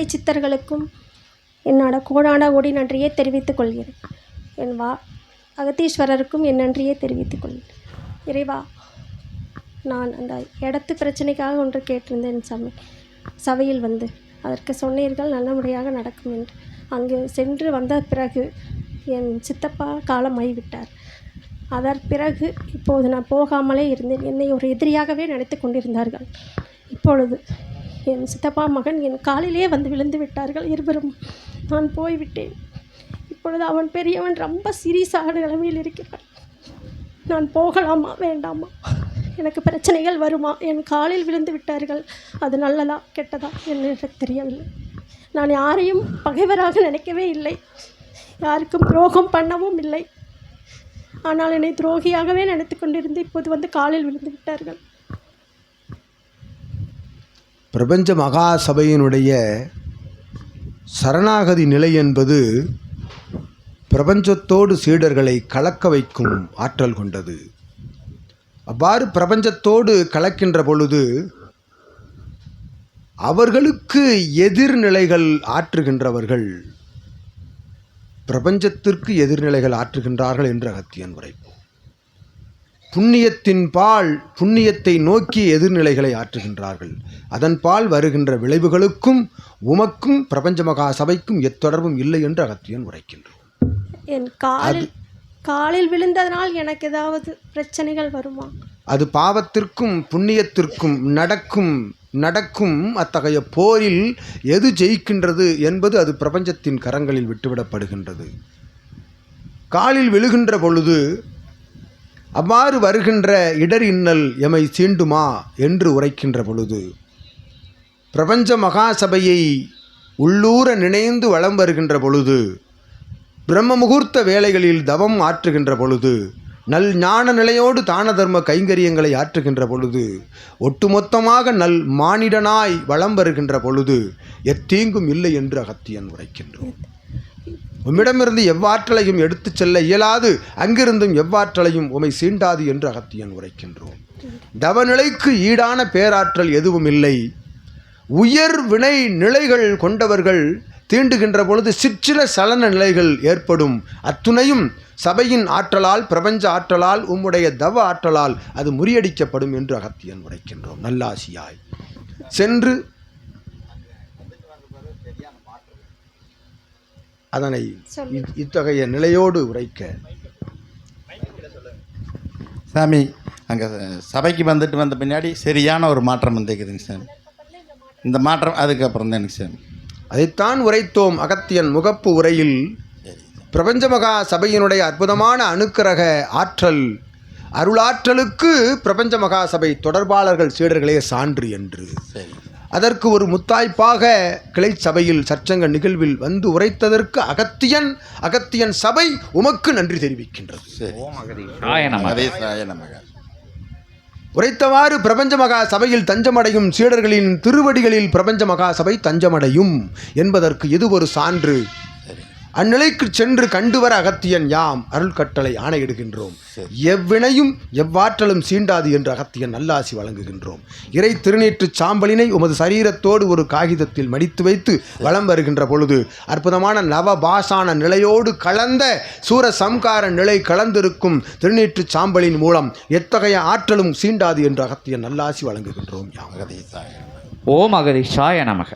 அத்துணை சித்தர்களுக்கும் என்னோட கோடான கோடி நன்றியை தெரிவித்துக் கொள்கிறேன். என் வா அகத்தீஸ்வரருக்கும் என் நன்றியை தெரிவித்துக் கொள்கிறேன். இறைவா நான் அந்த இடத்து பிரச்சனைக்காக ஒன்று கேட்டிருந்தேன் சமை. சபையில் வந்து அதற்கு சொன்னீர்கள் நல்ல முறையாக நடக்கும் என்று. அங்கு சென்று வந்த பிறகு என் சித்தப்பா காலமாகி விட்டார் அதன் பிறகு இப்போது நான் போகாமலே இருந்தேன். என்னை ஒரு எதிரியாகவே நினைத்து கொண்டிருந்தார்கள். இப்பொழுது என் சித்தப்பா மகன் என் காலிலே வந்து விழுந்து விட்டார்கள் இருவரும். நான் போய்விட்டேன். இப்பொழுது அவன் பெரியவன் ரொம்ப சீரியஸான நிலைமையில் இருக்கிறான். நான் போகலாமா வேண்டாமா? எனக்கு பிரச்சனைகள் வருமா? என் காலில் விழுந்து விட்டார்கள். அது நல்லதா கெட்டதா என்று தெரியவில்லை. நான் யாரையும் பகைவராக நினைக்கவே இல்லை. யாருக்கும் துரோகம் பண்ணவும் இல்லை. ஆனால் என்னை துரோகியாகவே நினைத்து கொண்டிருந்து இப்போது வந்து காலில் விழுந்து விட்டார்கள். பிரபஞ்ச மகா சபையினுடைய சரணாகதி நிலை என்பது பிரபஞ்சத்தோடு சீடர்களை கலக்க வைக்கும் ஆற்றல் கொண்டது. அவ்வாறு பிரபஞ்சத்தோடு கலக்கின்ற பொழுது அவர்களுக்கு எதிர்நிலைகள் ஆற்றுகின்றவர்கள் பிரபஞ்சத்திற்கு எதிர்நிலைகள் ஆற்றுகின்றார்கள் என்று அகத்தியன் உரைப்போம் புண்ணியத்தின் பால் புண்ணியத்தை நோக்கி எதிர்நிலைகளை ஆற்றுகின்றார்கள். அதன் பால் வருகின்ற விளைவுகளுக்கும் உமக்கும் பிரபஞ்ச மகா சபைக்கும் எத்தொடர்பும் இல்லை என்று அகத்தியன் உரைக்கின்றோம் என் காலில் காலில் விழுந்ததனால் எனக்கு ஏதாவது பிரச்சனைகள் வருமா? அது பாவத்திற்கும் புண்ணியத்திற்கும் நடக்கும் நடக்கும் அத்தகைய போரில் எது ஜெயிக்கின்றது என்பது அது பிரபஞ்சத்தின் கரங்களில் விட்டுவிடப்படுகின்றது. காலில் விழுகின்ற பொழுது அவ்வாறு வருகின்ற இடர் இன்னல் எமை சீண்டுமா என்று உரைக்கின்ற பொழுது பிரபஞ்ச மகாசபையை உள்ளூர நினைந்து வளம் வருகின்ற பொழுது பிரம்ம முகூர்த்த வேலைகளில் தவம் ஆற்றுகின்ற பொழுது நல் ஞான நிலையோடு தான தர்ம கைங்கரியங்களை ஆற்றுகின்ற பொழுது ஒட்டுமொத்தமாக நல் மானிடனாய் வலம் வருகின்ற பொழுது எத்தீங்கும் இல்லை என்று அகத்தியன் உரைக்கின்றோம் உம்மிடமிருந்து எவ்வாற்றலையும் எடுத்துச் செல்ல இயலாது அங்கிருந்தும் எவ்வாற்றலையும் உமை சீண்டாது என்று அகத்தியன் உரைக்கின்றோம். தவநிலைக்கு ஈடான பேராற்றல் எதுவும் இல்லை. உயர் வினை நிலைகள் கொண்டவர்கள் தீண்டுகின்ற பொழுது சிற்சில சலன நிலைகள் ஏற்படும். அத்துணையும் சபையின் ஆற்றலால் பிரபஞ்ச ஆற்றலால் உம்முடைய தவ ஆற்றலால் அது முறியடிக்கப்படும் என்று அகத்தியன் உரைக்கின்றோம். நல்லாசியாய். சென்று அதனை இத்தகைய நிலையோடு உரைக்க. சாமி அங்கே சபைக்கு வந்துட்டு வந்த பின்னாடி சரியான ஒரு மாற்றம் வந்துக்குதுங்க சார் இந்த மாற்றம் அதுக்கப்புறம் தானுங்க சார் அதைத்தான் உரைத்தோம் அகத்தியன் முகப்பு உரையில். பிரபஞ்ச மகா சபையினுடைய அற்புதமான அணுக்கரக ஆற்றல். அருளாற்றலுக்கு பிரபஞ்ச மகா சபை தொடர்பாளர்கள் சீடர்களே சான்று என்று. சரி. அதற்கு ஒரு முத்தாய்ப்பாக கிளை சபையில் சற்சங்க நிகழ்வில் வந்து உரைத்ததற்கு அகத்தியன் அகத்தியன் சபை உமக்கு நன்றி தெரிவிக்கின்றது. உரைத்தவாறு பிரபஞ்ச மகா சபையில் தஞ்சமடையும் சீடர்களின் திருவடிகளில் பிரபஞ்ச மகா சபை தஞ்சமடையும் என்பதற்கு இது ஒரு சான்று? அந்நிலைக்கு சென்று கண்டுவர அகத்தியன் யாம் அருள் கட்டளை ஆணையிடுகின்றோம். எவ்வினையும் எவ்வாற்றலும் சீண்டாது என்று அகத்தியன் நல்லாசி வழங்குகின்றோம். இறை திருநீற்று சாம்பலினை உமது சரீரத்தோடு ஒரு காகிதத்தில் மடித்து வைத்து வலம் வருகின்ற பொழுது அற்புதமான நவபாசான நிலையோடு கலந்த சூர சம்கார நிலை கலந்திருக்கும் திருநீற்று சாம்பலின் மூலம் எத்தகைய ஆற்றலும் சீண்டாது என்று அகத்தியன் நல்லாசி வழங்குகின்றோம் யாம். ஓம் அகதீஷாய நமக.